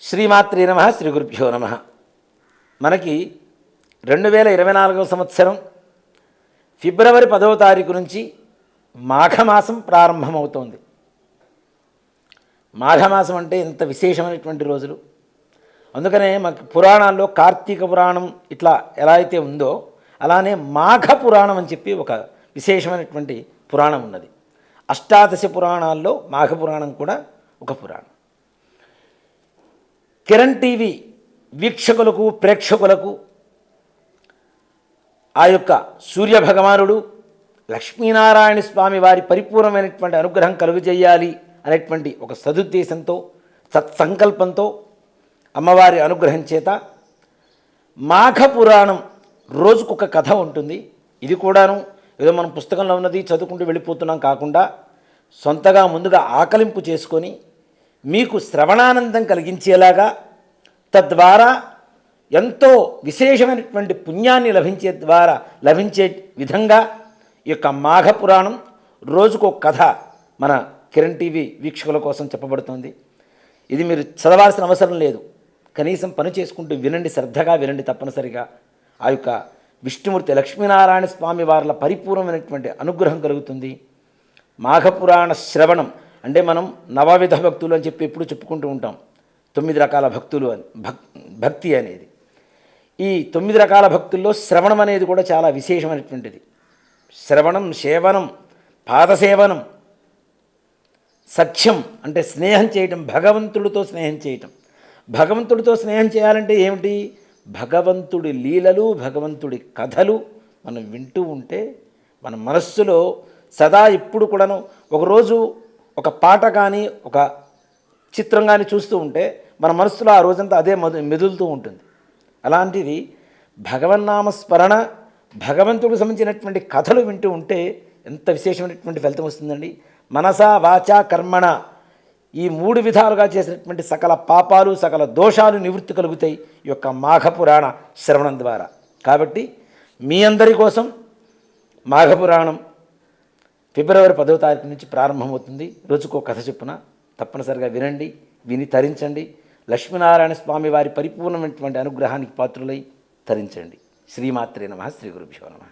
శ్రీమాత్రి నమ శ్రీ గురుభ్యో నమ. మనకి రెండు వేల ఇరవై నాలుగవ సంవత్సరం ఫిబ్రవరి పదవ తారీఖు నుంచి మాఘమాసం ప్రారంభమవుతోంది. మాఘమాసం అంటే ఇంత విశేషమైనటువంటి రోజులు. అందుకనే మాకు పురాణాల్లో కార్తీక పురాణం ఇట్లా ఎలా అయితే ఉందో అలానే మాఘ పురాణం అని చెప్పి ఒక విశేషమైనటువంటి పురాణం ఉన్నది. అష్టాదశ పురాణాల్లో మాఘ పురాణం కూడా ఒక పురాణం. కిరణ్ టీవీ వీక్షకులకు ప్రేక్షకులకు ఆ యొక్క సూర్యభగవానుడు లక్ష్మీనారాయణ స్వామి వారి పరిపూర్ణమైనటువంటి అనుగ్రహం కలుగజేయాలి అనేటువంటి ఒక సదుద్దేశంతో సత్సంకల్పంతో అమ్మవారి అనుగ్రహం చేత మాఘ పురాణం రోజుకొక కథ ఉంటుంది. ఇది కూడాను ఏదో మనం పుస్తకంలో ఉన్నది చదువుకుంటూ వెళ్ళిపోతున్నాం కాకుండా సొంతగా ముందుగా ఆకలింపు చేసుకొని మీకు శ్రవణానందం కలిగించేలాగా తద్వారా ఎంతో విశేషమైనటువంటి పుణ్యాన్ని లభించే ద్వారా లభించే విధంగా ఈ యొక్క మాఘ పురాణం రోజుకో కథ మన కిరణ్ టీవీ వీక్షకుల కోసం చెప్పబడుతుంది. ఇది మీరు చదవాల్సిన అవసరం లేదు. కనీసం పని చేసుకుంటూ వినండి శ్రద్ధగా వినండి తప్పనిసరిగా. ఆ యొక్క విష్ణుమూర్తి లక్ష్మీనారాయణ స్వామి వారిల పరిపూర్ణమైనటువంటి అనుగ్రహం కలుగుతుంది. మాఘపురాణ శ్రవణం అంటే మనం నవావిధ భక్తులు అని చెప్పి ఎప్పుడు చెప్పుకుంటూ ఉంటాం. తొమ్మిది రకాల భక్తులు అని భక్ భక్తి అనేది. ఈ తొమ్మిది రకాల భక్తుల్లో శ్రవణం అనేది కూడా చాలా విశేషమైనటువంటిది. శ్రవణం సేవనం పాదసేవనం సఖ్యం అంటే స్నేహం చేయటం భగవంతుడితో స్నేహం చేయటం. భగవంతుడితో స్నేహం చేయాలంటే ఏమిటి? భగవంతుడి లీలలు భగవంతుడి కథలు మనం వింటూ ఉంటే మన మనస్సులో సదా ఇప్పుడు కూడాను ఒకరోజు ఒక పాట కానీ ఒక చిత్రం కానీ చూస్తూ ఉంటే మన మనసులో ఆ రోజంతా అదే మదు మెదులుతూ ఉంటుంది. అలాంటిది భగవన్నామస్మరణ భగవంతుడికి సంబంధించినటువంటి కథలు వింటూ ఉంటే ఎంత విశేషమైనటువంటి ఫలితం వస్తుందండి. మనస వాచ కర్మణ. ఈ మూడు విధాలుగా చేసినటువంటి సకల పాపాలు సకల దోషాలు నివృత్తి కలుగుతాయి ఈ యొక్క మాఘపురాణ శ్రవణం ద్వారా. కాబట్టి మీ అందరి కోసం మాఘపురాణం ఫిబ్రవరి పదవ తారీఖు నుంచి ప్రారంభమవుతుంది. రోజుకో కథ చెప్పున తప్పనిసరిగా వినండి విని తరించండి. లక్ష్మీనారాయణ స్వామి వారి పరిపూర్ణమైనటువంటి అనుగ్రహానికి పాత్రులై తరించండి. శ్రీమాత్రే నమ శ్రీ గురుభ్యో నమ.